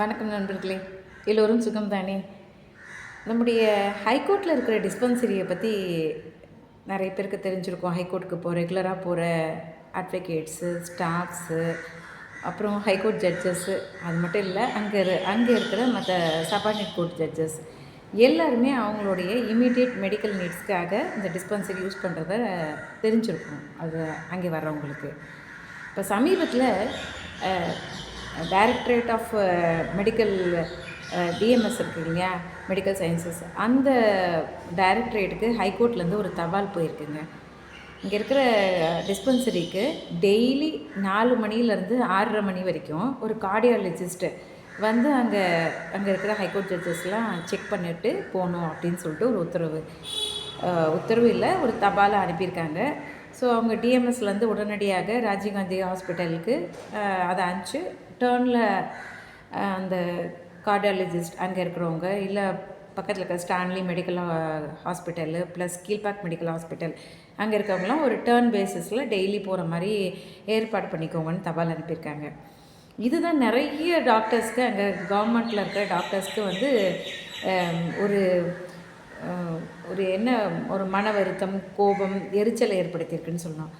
வணக்கம் நண்பர்களே. எல்லோரும் சுகம் தானே நம்முடைய ஹைகோர்ட்டில் இருக்கிற டிஸ்பென்சரியை பற்றி நிறைய பேருக்கு தெரிஞ்சிருக்கும். ஹைகோர்ட்டுக்கு போகிற ரெகுலராக போகிற அட்வொகேட்ஸு ஸ்டாஃப்ஸு அப்புறம் ஹைகோர்ட் ஜட்ஜஸ்ஸு அது மட்டும் இல்லை அங்கே இரு அங்கே இருக்கிற மற்ற சபார்டினேட் கோர்ட் ஜட்ஜஸ் எல்லாருமே அவங்களுடைய இமீடியட் மெடிக்கல் நீட்ஸ்க்காக இந்த டிஸ்பென்சரி யூஸ் பண்ணுறத தெரிஞ்சிருக்கும். அது அங்கே வர்றவங்களுக்கு. இப்போ சமீபத்தில் டைரக்டரேட் ஆஃப் மெடிக்கல் டிஎம்எஸ் இருக்கு இல்லையா? மெடிக்கல் சயின்சஸ் அந்த டைரக்டரேட்டுக்கு ஹைகோர்ட்லேருந்து ஒரு தபால் போயிருக்குங்க. இங்கே இருக்கிற டிஸ்பென்சரிக்கு டெய்லி நாலு மணிலேருந்து ஆறரை மணி வரைக்கும் ஒரு கார்டியாலஜிஸ்ட்டு வந்து அங்கே அங்கே இருக்கிற ஹைகோர்ட் ஜட்ஜஸ்லாம் செக் பண்ணிவிட்டு போகணும் அப்படின்னு சொல்லிட்டு ஒரு உத்தரவு. உத்தரவு இல்லை ஒரு தபாலை அனுப்பியிருக்காங்க. ஸோ அவங்க டிஎம்எஸ்லேருந்து உடனடியாக ராஜீவ்காந்தி ஹாஸ்பிட்டலுக்கு அதை அனுப்பிச்சு டேர்னில் அந்த கார்டியாலஜிஸ்ட் அங்கே இருக்கிறவங்க இல்லை பக்கத்தில் இருக்க Stanley medical hospital plus Kilpauk medical hospital அங்கே இருக்கவங்களாம் ஒரு டேர்ன் பேசிஸில் டெய்லி போகிற மாதிரி ஏற்பாடு பண்ணிக்கோங்கன்னு தபால் அனுப்பியிருக்காங்க. இதுதான் நிறைய டாக்டர்ஸ்க்கு அங்கே கவர்மெண்ட்டில் இருக்கிற டாக்டர்ஸ்க்கு வந்து ஒரு ஒரு என்ன ஒரு மன வருத்தம் கோபம் எரிச்சலை ஏற்படுத்தியிருக்குன்னு சொல்லலாம்.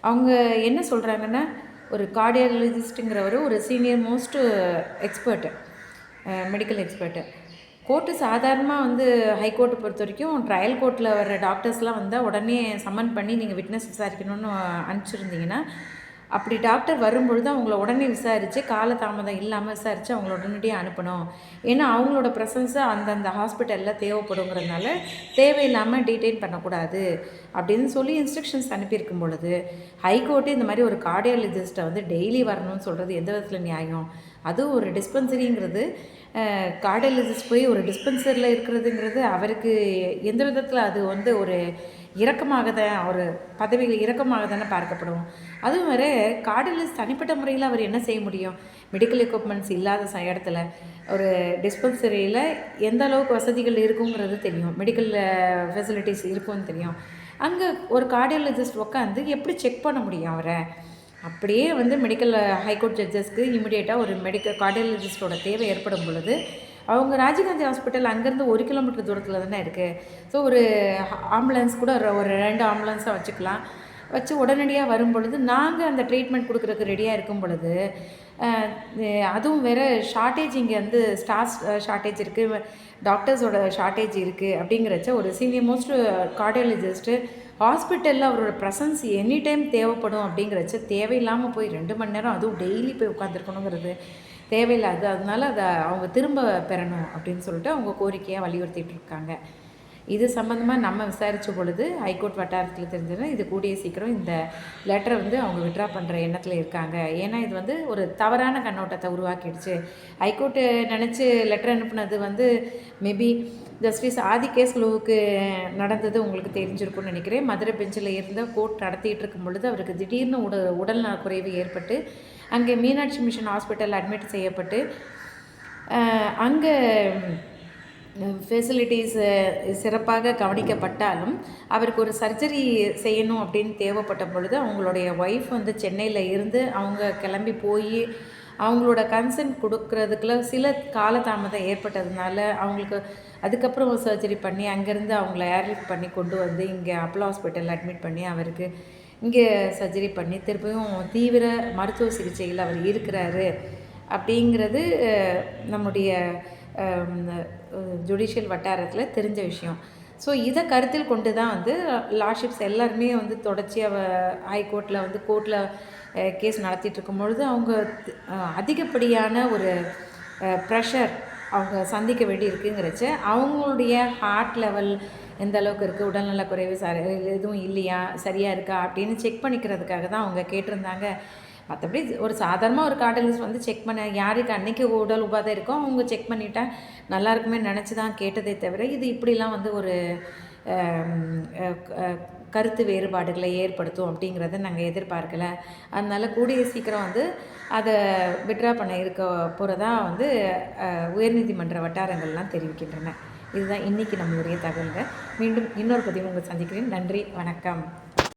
அவங்க என்ன சொல்கிறாங்கன்னா ஒரு கார்டியாலஜிஸ்ட்டுங்கிறவர் ஒரு senior most expert medical expert court சாதாரணமாக வந்து ஹைகோர்ட்டை பொறுத்த வரைக்கும் ட்ரையல் கோர்ட்டில் வர டாக்டர்ஸ்லாம் வந்தால் உடனே சம்மன் பண்ணி நீங்கள் விட்னஸ் விசாரிக்கணும்னு அனுப்பிச்சிருந்தீங்கன்னா அப்படி டாக்டர் வரும்பொழுது அவங்கள உடனே விசாரித்து காலதாமதம் இல்லாமல் விசாரித்து அவங்கள உடனடியாக அனுப்பணும். ஏன்னா அவங்களோட ப்ரெசன்ஸு அந்தந்த ஹாஸ்பிட்டலில் தேவைப்படுங்கிறதுனால தேவையில்லாமல் டீடைன் பண்ணக்கூடாது அப்படின்னு சொல்லி இன்ஸ்ட்ரக்ஷன்ஸ் அனுப்பியிருக்கும் பொழுது ஹைகோர்ட்டு இந்த மாதிரி ஒரு கார்டியாலஜிஸ்ட்டை வந்து டெய்லி வரணும்னு சொல்கிறது எந்த விதத்தில் நியாயம்? அதுவும் ஒரு டிஸ்பென்சரிங்கிறது கார்டியாலஜிஸ்ட் போய் ஒரு டிஸ்பென்சரியில் இருக்கிறதுங்கிறது அவருக்கு எந்த விதத்தில் அது வந்து ஒரு இறக்கமாக தான் அவர் பதவியில் இறக்கமாக தானே பார்க்கப்படும் அதுவும் வேறு கார்டியாலஜிஸ்ட் தனிப்பட்ட முறையில் அவர் என்ன செய்ய முடியும்? மெடிக்கல் எக்யூப்மெண்ட்ஸ் இல்லாத ச இடத்துல ஒரு டிஸ்பென்சரியில் எந்த அளவுக்கு வசதிகள் இருக்குங்கிறது தெரியும். மெடிக்கல் ஃபெசிலிட்டிஸ் இருக்கும்னு தெரியும். அங்கே ஒரு கார்டியாலஜிஸ்ட் உட்காந்து எப்படி செக் பண்ண முடியும் அவரை? அப்படியே வந்து மெடிக்கல் ஹைகோர்ட் ஜட்ஜஸ்க்கு இமிடியேட்டாக ஒரு மெடிக்கல் கார்டியாலஜிஸ்டோட தேவை ஏற்படும் பொழுது அவங்க ராஜீவ்காந்தி ஹாஸ்பிட்டல் அங்கேருந்து ஒரு கிலோமீட்டர் தூரத்தில் தானே இருக்குது ஸோ ஒரு ஆம்புலன்ஸ் கூட ஒரு- ஒரு ரெண்டு ஆம்புலன்ஸாக வச்சுக்கலாம். வச்சு உடனடியாக வரும் பொழுது நாங்கள் அந்த ட்ரீட்மெண்ட் கொடுக்குறதுக்கு ரெடியாக இருக்கும் பொழுது அதுவும் வேறு ஷார்ட்டேஜ் இங்கே வந்து ஸ்டாஃப் ஷார்ட்டேஜ் இருக்குது டாக்டர்ஸோட ஷார்ட்டேஜ் இருக்குது அப்படிங்கிறச்ச ஒரு சீனியர் மோஸ்ட் கார்டியாலஜிஸ்ட்டு ஹாஸ்பிட்டலில் அவரோட ப்ரெசன்ஸ் எனி டைம் தேவைப்படும் அப்படிங்கிறச்ச தேவையில்லாமல் போய் ரெண்டு மணி நேரம் அதுவும் டெய்லி போய் உட்காந்துருக்கணுங்கிறது தேவையில்லாது. அதனால அதை அவங்க திரும்ப பெறணும் அப்படின்னு சொல்லிட்டு அவங்க கோரிக்கையாக வலியுறுத்திட்டு இருக்காங்க. இது சம்மந்தமாக நம்ம விசாரித்த பொழுது ஹைகோர்ட் வட்டாரத்தில் தெரிஞ்சதுன்னா இது கூடிய சீக்கிரம் இந்த லெட்டரை வந்து அவங்க விட்ரா பண்ணுற எண்ணத்தில் இருக்காங்க. ஏன்னா இது வந்து ஒரு தவறான கண்ணோட்டத்தை உருவாக்கிடுச்சு. ஹைகோர்ட்டு நினச்சி லெட்டர் அனுப்புனது வந்து மேபி ஜஸ்டிஸ் ஆதி கேஸ்லுவுக்கு நடந்தது உங்களுக்கு தெரிஞ்சிருக்கும்னு நினைக்கிறேன். மதுரை பெஞ்சில் இருந்த கோர்ட் நடத்திட்டு இருக்கும் பொழுது அவருக்கு திடீர்னு உட உடல் குறைவு ஏற்பட்டு அங்கே மீனாட்சி மிஷன் ஹாஸ்பிட்டல் அட்மிட் செய்யப்பட்டு அங்கே ஃபெசிலிட்டிஸ் சிறப்பாக கவனிக்கப்பட்டாலும் அவருக்கு ஒரு சர்ஜரி செய்யணும் அப்படின்னு தேவைப்பட்ட பொழுது அவங்களுடைய ஒய்ஃப் வந்து சென்னையில் இருந்து அவங்க கிளம்பி போய் அவங்களோட கன்சென்ட் கொடுக்கறதுக்குள்ள சில காலதாமதம் ஏற்பட்டதுனால அவங்களுக்கு அதுக்கப்புறம் சர்ஜரி பண்ணி அங்கேருந்து அவங்கள ஏர்லிஃப்ட் பண்ணி கொண்டு வந்து இங்கே அப்போலோ ஹாஸ்பிட்டலில் அட்மிட் பண்ணி அவருக்கு இங்கே சர்ஜரி பண்ணி திருப்பியும் தீவிர மருத்துவ சிகிச்சையில் அவர் இருக்கிறாரு. அப்படிங்கிறது நம்முடைய ஜுடிஷியல் வட்டாரத்தில் தெரிஞ்ச விஷயம். ஸோ இதை கருத்தில் கொண்டு தான் வந்து லாஷிப்ஸ் எல்லாருமே வந்து தொடர்ச்சியாக ஹைகோர்ட்டில் வந்து கோர்ட்டில் கேஸ் நடத்திட்டு இருக்கும் பொழுது அவங்க அதிகப்படியான ஒரு ப்ரெஷர் அவங்க சந்திக்க வேண்டி இருக்குங்கிறச்ச அவங்களுடைய ஹார்ட் லெவல் எந்த அளவுக்கு இருக்குது உடல்நலக் குறைவு சரி எதுவும் இல்லையா சரியாக இருக்கா அப்படின்னு செக் பண்ணிக்கிறதுக்காக தான் அவங்க கேட்டிருந்தாங்க. மற்றபடி ஒரு சாதாரணமாக ஒரு கார்டலிஸ்ட் வந்து செக் பண்ண. யாருக்கு அன்றைக்கி உடல் உபாதை இருக்கோ அவங்க செக் பண்ணிட்டா நல்லா இருக்குமே நினச்சி தான் கேட்டதே தவிர இது இப்படிலாம் வந்து ஒரு கருத்து வேறுபாடுகளை ஏற்படுத்தும் அப்படிங்கிறத நாங்கள் எதிர்பார்க்கல. அதனால் கூடிய சீக்கிரம் வந்து அதை விட்ரா பண்ண இருக்க போகிறதா வந்து உயர்நீதிமன்ற வட்டாரங்கள்லாம் தெரிவிக்கின்றன. இதுதான் இன்றைக்கி நம்மளுடைய தகவல்கள். மீண்டும் இன்னொரு பதிவு உங்கள் சந்திக்கிறேன். நன்றி வணக்கம்.